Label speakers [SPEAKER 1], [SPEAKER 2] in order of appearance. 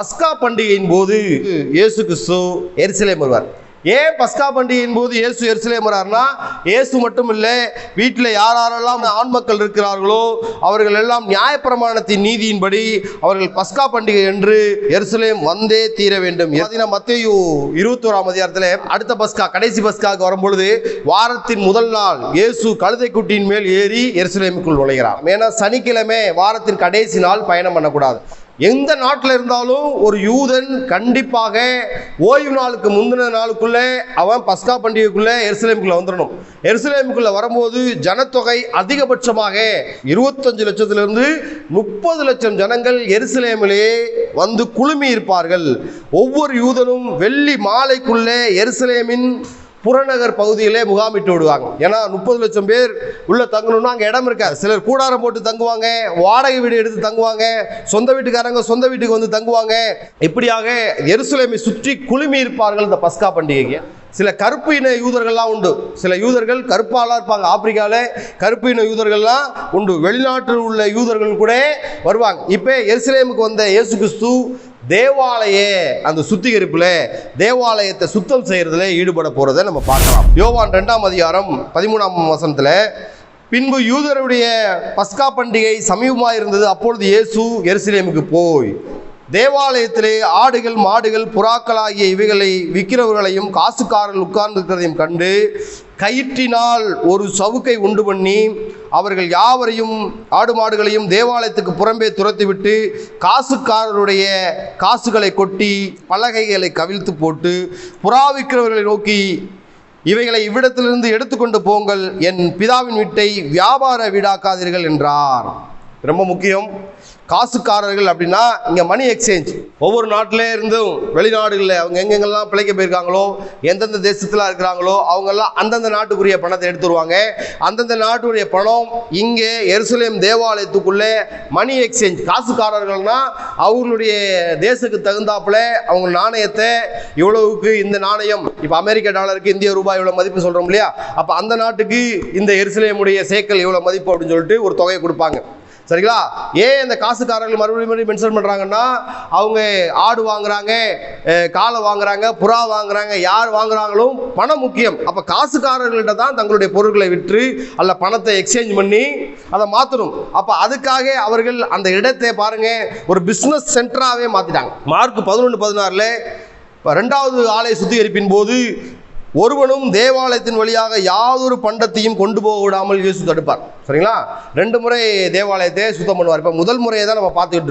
[SPEAKER 1] பஸ்கா பண்டிகையின் போது இயேசு கிறிஸ்து எருசலேம் வருவார். ஏன் பஸ்கா பண்டிகையின் போது இயேசு எருசலேம் வரார்னா இயேசு மட்டும் இல்லை வீட்டில் யார் யாரெல்லாம் ஆண் மக்கள் இருக்கிறார்களோ அவர்கள் எல்லாம் நியாயப்பிரமாணத்தின் நீதியின்படி அவர்கள் பஸ்கா பண்டிகை என்று எருசலேம் வந்தே தீர வேண்டும். பார்த்தீங்கன்னா மத்தேயு இருபத்தோராம் அதிகாரத்தில் அடுத்த பஸ்கா கடைசி பஸ்காவுக்கு வரும்பொழுது வாரத்தின் முதல் நாள் இயேசு கழுதை குட்டியின் மேல் ஏறி எருசலேமுக்குள் நுழைகிறார். ஏன்னா சனிக்கிழமை வாரத்தின் கடைசி நாள் பயணம் பண்ணக்கூடாது. எந்த நாட்டில் இருந்தாலும் ஒரு யூதன் கண்டிப்பாக ஓய்வு நாளுக்கு முந்தின நாளுக்குள்ளே அவன் பஸ்கா பண்டிகைக்குள்ளே எருசலேமுக்குள்ளே வந்துடணும் எருசலேமுக்குள்ளே வரும்போது ஜனத்தொகை அதிகபட்சமாக இருபத்தஞ்சு லட்சத்திலிருந்து முப்பது லட்சம் ஜனங்கள் எருசலேமிலே வந்து குழுமி இருப்பார்கள் ஒவ்வொரு யூதனும் வெள்ளி மாலைக்குள்ளே எருசலேமின் புறநகர் பகுதியிலே முகாமிட்டு விடுவாங்க. ஏன்னா முப்பது லட்சம் பேர் உள்ள தங்கணும்னா அங்கே இடம் இருக்காது. சிலர் கூடாரம் போட்டு தங்குவாங்க வாடகை வீடு எடுத்து தங்குவாங்க சொந்த வீட்டுக்காரங்க சொந்த வீட்டுக்கு வந்து தங்குவாங்க. இப்படியாக எருசலேமை சுற்றி குழுமி இருப்பார்கள் இந்த பஸ்கா பண்டிகைக்கு. சில கருப்பு இன யூதர்கள்லாம் உண்டு. சில யூதர்கள் கருப்பாலாம் இருப்பாங்க. ஆப்பிரிக்காவில் கருப்பு இன யூதர்கள்லாம் உண்டு. வெளிநாட்டில் உள்ள யூதர்கள் கூட வருவாங்க. இப்போ எருசலேமுக்கு வந்த இயேசு கிறிஸ்து தேவாலய அந்த சுத்திகரிப்புல தேவாலயத்தை சுத்தம் செய்யறதுல ஈடுபட போறதை நம்ம பார்க்கலாம். யோவான் ரெண்டாம் அதிகாரம் பதிமூணாம் வசனத்துல பின்பு யூதருடைய பஸ்கா பண்டிகை சமீபமாக இருந்தது அப்பொழுது இயேசு எருசலேமுக்கு போய் தேவாலயத்திலே ஆடுகள் மாடுகள் புறாக்கள் ஆகிய இவைகளை விற்கிறவர்களையும் காசுக்காரர்கள் உட்கார்ந்திருக்கிறதையும் கண்டு கயிற்றினால் ஒரு சவுக்கை உண்டு பண்ணி அவர்கள் யாவரையும் ஆடு மாடுகளையும் தேவாலயத்துக்கு புறம்பே துரத்திவிட்டு காசுக்காரருடைய காசுகளை கொட்டி பலகைகளை கவிழ்த்து போட்டு புறா விற்கிறவர்களை நோக்கி இவைகளை இவ்விடத்திலிருந்து எடுத்துக்கொண்டு போங்கள். என் பிதாவின் வீட்டை வியாபார வீடாக்காதீர்கள் என்றார். ரொம்ப முக்கியம். காசுக்காரர்கள் அப்படின்னா இங்கே மணி எக்ஸ்சேஞ்ச் ஒவ்வொரு நாட்டிலே இருந்தும் வெளிநாடுகளில் அவங்க எங்கெங்கெல்லாம் பிழைக்க போயிருக்காங்களோ எந்தெந்த தேசத்தில் இருக்கிறாங்களோ அவங்கெல்லாம் அந்தந்த நாட்டுக்குரிய பணத்தை எடுத்துருவாங்க அந்தந்த நாட்டுடைய பணம் இங்கே எருசலேம் தேவாலயத்துக்குள்ளே மணி எக்ஸ்சேஞ்ச் காசுக்காரர்கள்னா அவங்களுடைய தேசத்துக்கு தகுந்தாப்புல அவங்க நாணயத்தை இவ்வளவுக்கு இந்த நாணயம் இப்போ அமெரிக்க டாலருக்கு இந்திய ரூபாய் இவ்வளோ மதிப்பு சொல்கிறோம் இல்லையா? அப்போ அந்த நாட்டுக்கு இந்த எருசலேமுடைய சேக்கல் இவ்வளோ மதிப்பு அப்படின்னு சொல்லிட்டு ஒரு தொகையை கொடுப்பாங்க. சரிங்களா? ஏன் இந்த காசுக்காரர்கள் மறுபடியும் மறுபடியும் மென்ஷன் பண்ணுறாங்கன்னா அவங்க ஆடு வாங்குறாங்க காலை வாங்குறாங்க புறா வாங்குறாங்க யார் வாங்குறாங்களோ பணம் முக்கியம். அப்போ காசுக்காரர்கள்ட்ட தான் தங்களுடைய பொருட்களை விற்று அல்ல பணத்தை எக்ஸ்சேஞ்ச் பண்ணி அதை மாற்றணும் அப்போ அதுக்காக அவர்கள் அந்த இடத்தை பாருங்க ஒரு பிஸ்னஸ் சென்டராகவே மாற்றிட்டாங்க மார்க் பதினொன்று பதினாறில் ரெண்டாவது ஆலை சுத்திகரிப்பின் போது ஒருவனும் தேவாலயத்தின் வழியாக யாதொரு பண்டத்தையும் கொண்டு போக விடாமல் இயேசு தடுப்பார். சரிங்களா? ரெண்டு முறை தேவாலயத்தை சுத்தம் பண்ணுவார். இப்போ முதல் முறையை தான் நம்ம பார்த்துக்கிட்டு